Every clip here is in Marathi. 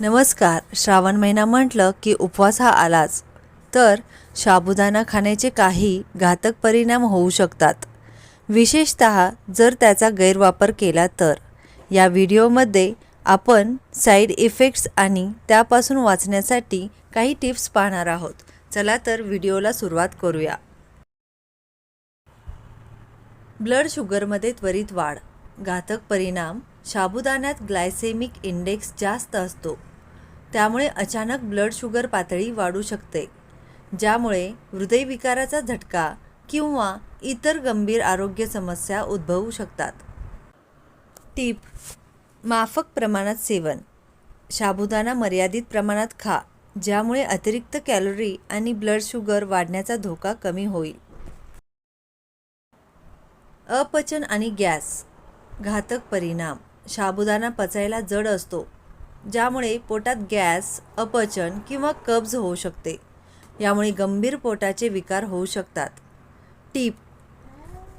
नमस्कार. श्रावण महिना म्हटलं की उपवास हा आलाच. तर साबुदाणा खाण्याचे काही घातक परिणाम होऊ शकतात. विशेषत जर त्याचा गैरवापर केला तर. या व्हिडिओमध्ये आपण साईड इफेक्ट्स आणि त्यापासून वाचण्यासाठी काही टिप्स पाहणार आहोत. चला तर व्हिडिओला सुरुवात करूया. ब्लड शुगरमध्ये त्वरित वाढ. घातक परिणाम साबुदाण्यात ग्लायसेमिक इंडेक्स जास्त असतो. त्यामुळे अचानक ब्लड शुगर पातळी वाढू शकते ज्यामुळे हृदयविकाराचा झटका किंवा इतर गंभीर आरोग्य समस्या उद्भवू शकतात. टीप माफक प्रमाणात सेवन. साबुदाणा मर्यादित प्रमाणात खा ज्यामुळे अतिरिक्त कॅलरी आणि ब्लड शुगर वाढण्याचा धोका कमी होईल. अपचन आणि गॅस घातक परिणाम. साबुदाणा पचायला जड असतो ज्यामुळे पोटात गॅस अपचन किंवा कब्ज होऊ शकते. यामुळे गंभीर पोटाचे विकार होऊ शकतात. टीप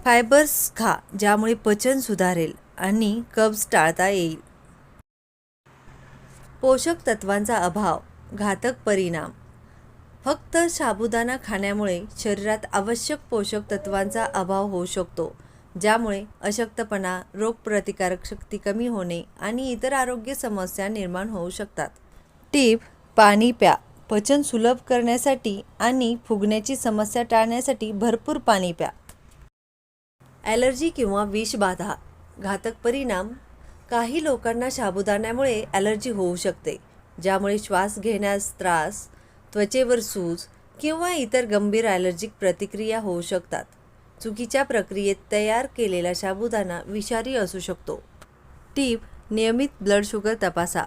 फायबर्स खा ज्यामुळे पचन सुधारेल आणि कब्ज टाळता येईल. पोषक तत्वांचा अभाव घातक परिणाम. फक्त साबुदाणा खाण्यामुळे शरीरात आवश्यक पोषक तत्वांचा अभाव होऊ शकतो ज्यामुळे अशक्तपणा रोगप्रतिकारक शक्ती कमी होणे आणि इतर आरोग्य समस्या निर्माण होऊ शकतात. टीप पाणी प्या. पचन सुलभ करण्यासाठी आणि फुगण्याची समस्या टाळण्यासाठी भरपूर पाणी प्या. ॲलर्जी किंवा विषबाधा घातक परिणाम. काही लोकांना साबुदाण्यामुळे ॲलर्जी होऊ शकते ज्यामुळे श्वास घेण्यास त्रास त्वचेवर सूज किंवा इतर गंभीर ॲलर्जिक प्रतिक्रिया होऊ शकतात. चुकीच्या प्रक्रियेत तयार केलेला साबुदाणा विषारी असू शकतो. टीप नियमित ब्लड शुगर तपासा.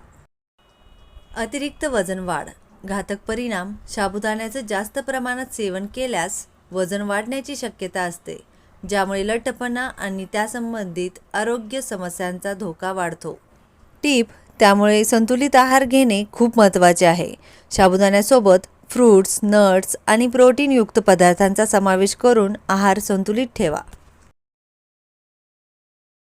अतिरिक्त वजन वाढ. घातक परिणाम. साबुदाण्याचं जास्त प्रमाणात सेवन केल्यास वजन वाढण्याची शक्यता असते ज्यामुळे लठ्ठपणा आणि त्यासंबंधित आरोग्य समस्यांचा धोका वाढतो. टीप त्यामुळे संतुलित आहार घेणे खूप महत्त्वाचे आहे. साबुदाण्यासोबत फ्रूट्स नट्स आणि प्रोटीनयुक्त पदार्थांचा समावेश करून आहार संतुलित ठेवा.